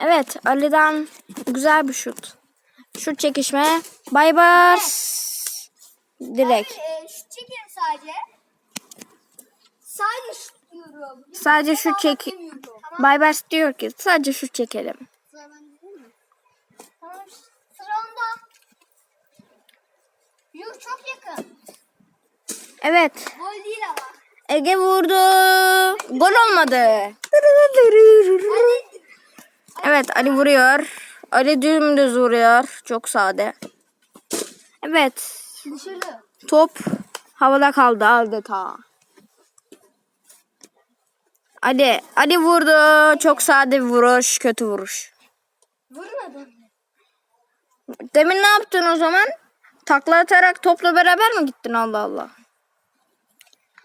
Evet Ali'den güzel bir şut. Şut çekişme. Baybars. Direkt. Ee, şu çekelim sadece. Sadece şu diyorum. Sadece şut çek. Tamam. Baybars diyor ki sadece şut çekelim. Tamam. Yuh çok yakın. Evet. Gol değil ama. Ege vurdu. Gol olmadı. Hadi. Evet Ali vuruyor. Ali dümdüz vuruyor. Çok sade. Evet. Dışarı. Top havada kaldı adeta. Ali, Ali vurdu. Çok sade bir vuruş, kötü vuruş. Vurmadın. Demin ne yaptın o zaman? Takla atarak topla beraber mi gittin Allah Allah?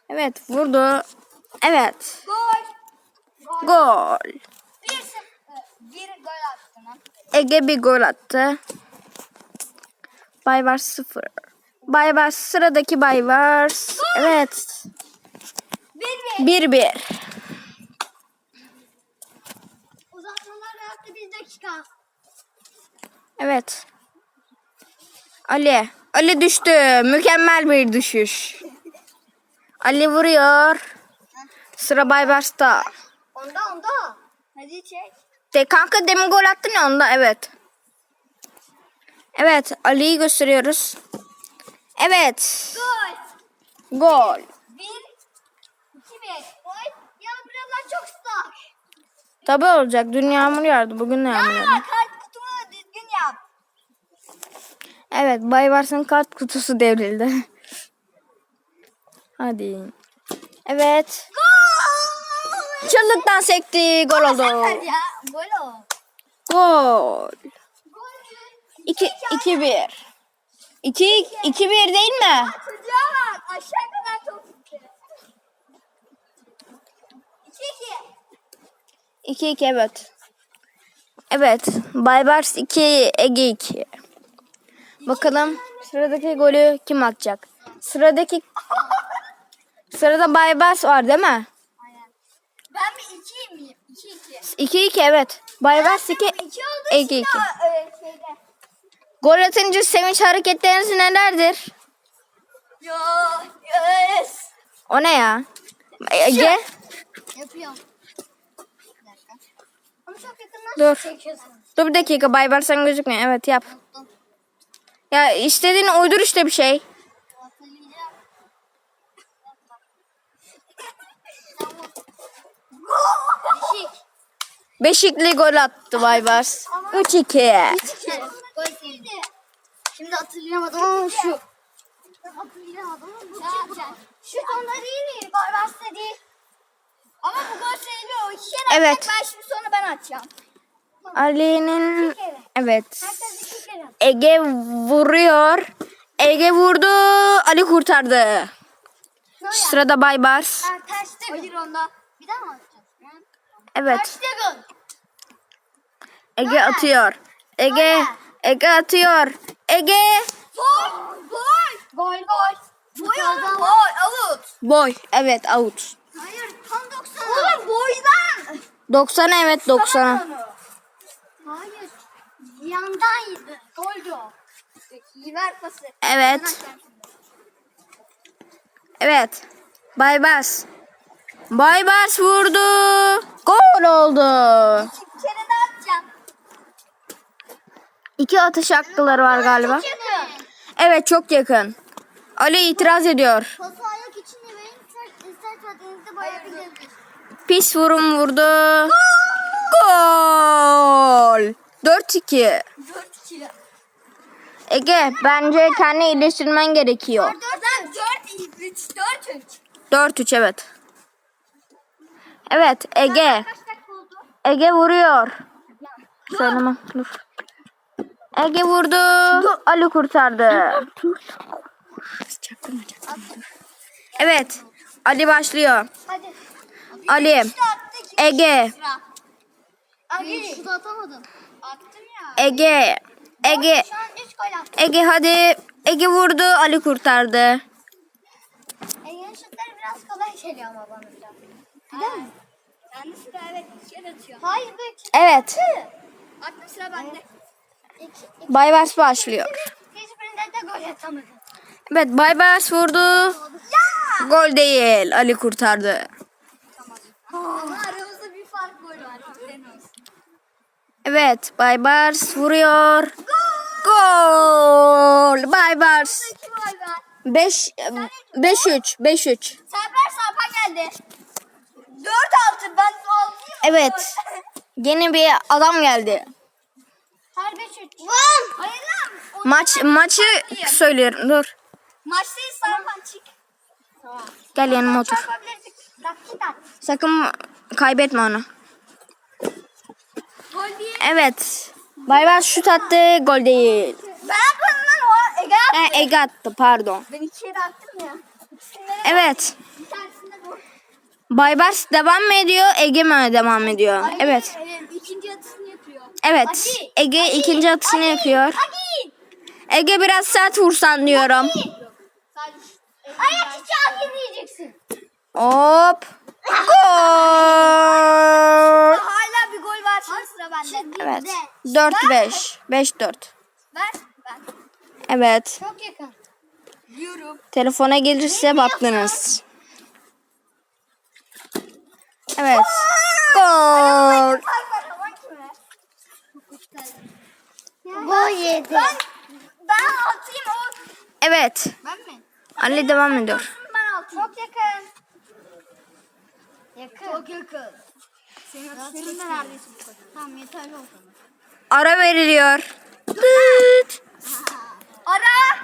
Evet vurdu. Evet. Gol. Gol. Bir, bir gol attın. ha. Ege bir gol attı. Baybars sıfır. Baybars sıradaki Baybars. Evet. Bir bir. 1-1. Uzatmalar yaptı bir dakika. Evet. Ali. Ali düştü. Mükemmel bir düşüş. Ali vuruyor. Sıra Baybars'ta. Onda onda. Hadi çek. De kanka demin gol attın ya onda evet. Evet Ali'yi gösteriyoruz. Evet. Gol. Gol. Bir. iki bir. Gol. Ya buralar çok ıslak. Tabi olacak. Dün yağmur yağdı. Bugün de yağmur Ya yağdı. kart kutumu düzgün yap. Evet Baybars'ın kart kutusu devrildi. Hadi. Evet. Gol. Çıllıktan sekti. Gol oldu. ya. Gol o. Gol. Gol. 2 2 1. 2 2 1 değil mi? Çocuğa bak. Aşağı kadar top gitti. İki iki. 2 2 evet. Evet. Baybars 2 Ege 2. Bakalım sıradaki golü kim atacak? Sıradaki Sırada Baybars var değil mi? Aynen. Ben bir ikiyim miyim? İki iki. 2 2 evet. Baybars 2 İki oldu Ege şimdi iki. o, e, şeyde. Gol atınca sevinç hareketleriniz nelerdir? Yo, yes. O ne ya? Ege Yapıyorum. Dur. dur bir dakika Baybars sen gözükmüyor. Evet yap. Ya istediğin uydur işte bir şey. Hatırlayacağım. Beşikli gol attı Baybars. 3-2. Gol sevdi. Şimdi hatırlayamadım ama şu. Hatırlayamadım ama bu çıktı. Şu onda değil mi? Barbas'ta değil. Ama bu gol sayılıyor. O iki kere Evet. atacak. Ben şimdi sonra ben atacağım. Ali'nin evet. Ege vuruyor. Ege vurdu. Ali kurtardı. Şöyle. Sırada Baybars. Ha, terste. Hayır onda. Bir daha mı? Evet. Ege atıyor. Ege Ege atıyor. Ege. Gol. Gol gol. Boy oğlum boy. Out. boy. Evet out. Hayır tam 90. Oğlum boydan. 90 evet 90. Hayır. Yandan yedi. Goldü o. İyi ver pası. Evet. Evet. Baybars. Baybars vurdu. Gol oldu. İki kere de atacağım. İki atış hakkıları var galiba. Evet çok yakın. Ali itiraz ediyor. Pası ayak içinde. Pis vurum vurdu. Gol. 4-2. 4 kilo. Ege bence kendi iyileştirmen gerekiyor. 4 4 3 4 3. 4-3 evet. Evet Ege. Kaç dakika oldu? Ege vuruyor. Söyleme dur. Ege vurdu. Ali kurtardı. Evet. Ali başlıyor. Hadi. Ali. Ege. Ege. Ege. Şu an 3 gol attım. Ege hadi. Ege vurdu. Ali kurtardı. Ege'nin şutları biraz kolay geliyor ama bana. Değil mi? Sıra evet iki kere atıyor. Hayır be. Evet. Attım sıra bende. İki, Baybars başlıyor. hiçbirinde de gol atamadım. Evet Baybars vurdu. Ya! Gol değil. Ali kurtardı. Ama aramızda bir fark gol var. haberin olsun. Evet Baybars vuruyor. Gol. Baybars. İki gol var. 5 5-3 5-3. Serper Sarpa geldi. 4-6 ben 6'yım. Evet. Yeni bir adam geldi. Her 5-3. Lan! Hayır lan. Maç maçı söylüyorum. Dur. Maçtayız Sarpan çık. Tamam. Gel yanıma otur. Çarpabilirdik. Dakika. Sakın kaybetme onu. Gol değil. Evet. Baybars şut attı. Gol değil. Ben yapmadım lan o. Ege. Ha, Ege attı pardon. Ben iki yere attım ya. İkisinde de Evet. Baybars devam mı ediyor? Ege mi devam ediyor? Ay, Evet. evet, ikinci atışını yapıyor. Evet. Hadi. Ege Hadi. ikinci atışını Hadi. yapıyor. Hadi. Ege biraz sert vursan diyorum. Ayak içi al yiyeceksin. Hop. Gol. Hala bir gol var. Şimdi sıra bende. Evet. 4-5. 5-4. Ver. Evet. Çok yakın. Diyorum. Telefona gelirse baktınız. Evet. Gol. Gol yedi. Ben, ben atayım o. Evet. Ben mi? Ali devam ediyor. Ben atayım. Çok yakın. Yakın. Çok yakın. Senin atışların da neredeyse bu kadar. Tamam yeterli o zaman. Ara veriliyor. Dıt. Ara